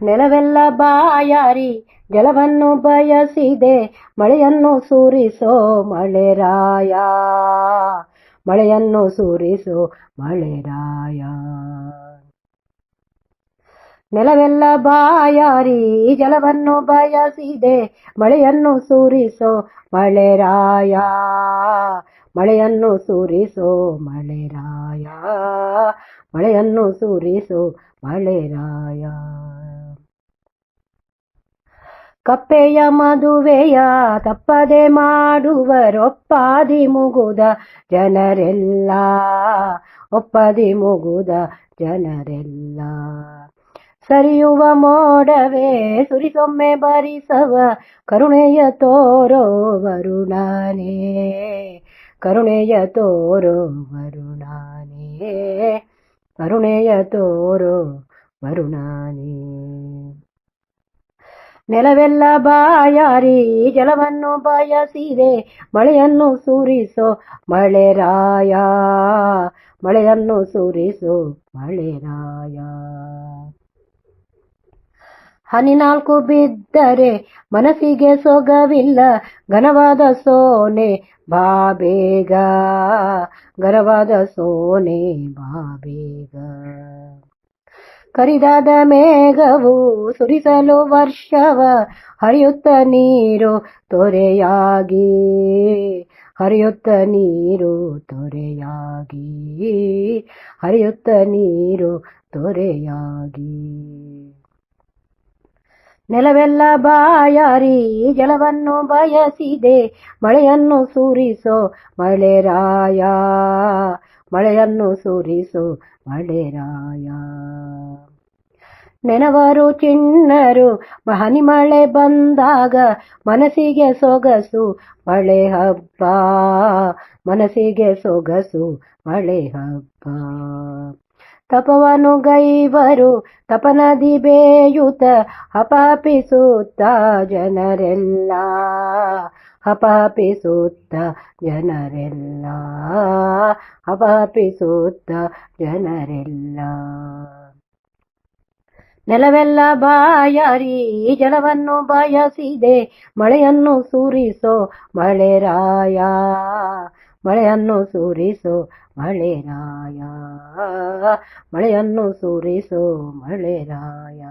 ನೆಲವೆಲ್ಲ ಬಾಯಾರಿ, ಜಲವನ್ನು ಬಯಸಿದೆ, ಮಳೆಯನ್ನು ಸುರಿಸೋ ಮಳೆರಾಯ ಮಳೆಯನ್ನು ಸುರಿಸೋ ಮಳೆರಾಯ ನೆಲವೆಲ್ಲ ಬಾಯಾರಿ, ಜಲವನ್ನು ಬಯಸಿದೆ, ಮಳೆಯನ್ನು ಸುರಿಸೋ ಮಳೆರಾಯ ಮಳೆಯನ್ನು ಸುರಿಸೋ ಮಳೆರಾಯ ಮಳೆಯನ್ನು ಸುರಿಸೋ ಮಳೆರಾಯ ಕಪ್ಪೆಯ ಮದುವೆಯ ತಪ್ಪದೆ ಮಾಡುವರೊಪ್ಪಾದಿ ಮುಗುದ ಜನರೆಲ್ಲ. ಒಪ್ಪದಿ ಮುಗುದ ಜನರೆಲ್ಲ. ಸರಿಯುವ ಮೋಡವೇ, ಸುರಿಸೊಮ್ಮೆ ಬರಿಸವ ಕರುಣೆಯ ತೋರೋ ವರುಣಾನೇ. ಕರುಣೆಯ ತೋರೋ ವರುಣಾನೇ. ಕರುಣೆಯ ತೋರೋ ವರುಣಾನೇ. ನೆಲವೆಲ್ಲ ಬಾಯಾರಿ, ಜಲವನ್ನು ಬಯಸಿದೆ, ಮಳೆಯನ್ನು ಸುರಿಸೋ ಮಳೆರಾಯ ಮಳೆಯನ್ನು ಸುರಿಸೋ ಮಳೆರಾಯ ಹನಿನಾಲ್ಕು ಬಿದ್ದರೆ ಮನಸ್ಸಿಗೆ ಸೊಗವಿಲ್ಲ, ಘನವಾದ ಸೋನೆ ಬಾಬೇಗ ಘನವಾದ ಸೋನೆ ಬಾಬೇಗ ಕರಿದಾದ ಮೇಘವು ಸುರಿಸಲು ವರ್ಷವ, ಹರಿಯುತ್ತ ನೀರು ತೊರೆಯಾಗಿ. ಹರಿಯುತ್ತ ನೀರು ತೊರೆಯಾಗಿ. ಹರಿಯುತ್ತ ನೀರು ತೊರೆಯಾಗಿ. ನೆಲವೆಲ್ಲ ಬಾಯಾರಿ, ಜಲವನ್ನು ಬಯಸಿದೆ, ಮಳೆಯನ್ನು ಸುರಿಸೋ ಮಳೆರಾಯ ಮಳೆಯನ್ನು ಸುರಿಸೋ ಮಳೆರಾಯ ನೆನವರು ಚಿಣ್ಣರು ಹನಿ ಮಳೆ ಬಂದಾಗ ಮನಸ್ಸಿಗೆ ಸೊಗಸು, ಮಳೆ ಹಬ್ಬ. ಮನಸ್ಸಿಗೆ ಸೊಗಸು, ಮಳೆ ಹಬ್ಬ. ತಪವನು ಗೈವರು, ತಪನದಿ ಬೇಯುತ ಹಪಾಪಿಸುತ್ತ ಜನರೆಲ್ಲ. ಹಪಾಪಿಸುತ್ತ ಜನರೆಲ್ಲ. ಹಪಾಪಿಸುತ್ತ ಜನರೆಲ್ಲ. ನೆಲವೆಲ್ಲ ಬಾಯಾರಿ ಜಲವನ್ನು ಬಯಸಿದೆ. ಮಳೆಯನ್ನು ಸುರಿಸೋ ಮಳೆರಾಯ ಮಳೆಯನ್ನು ಸುರಿಸೋ ಮಳೆರಾಯ ಮಳೆಯನ್ನು ಸುರಿಸೋ ಮಳೆರಾಯ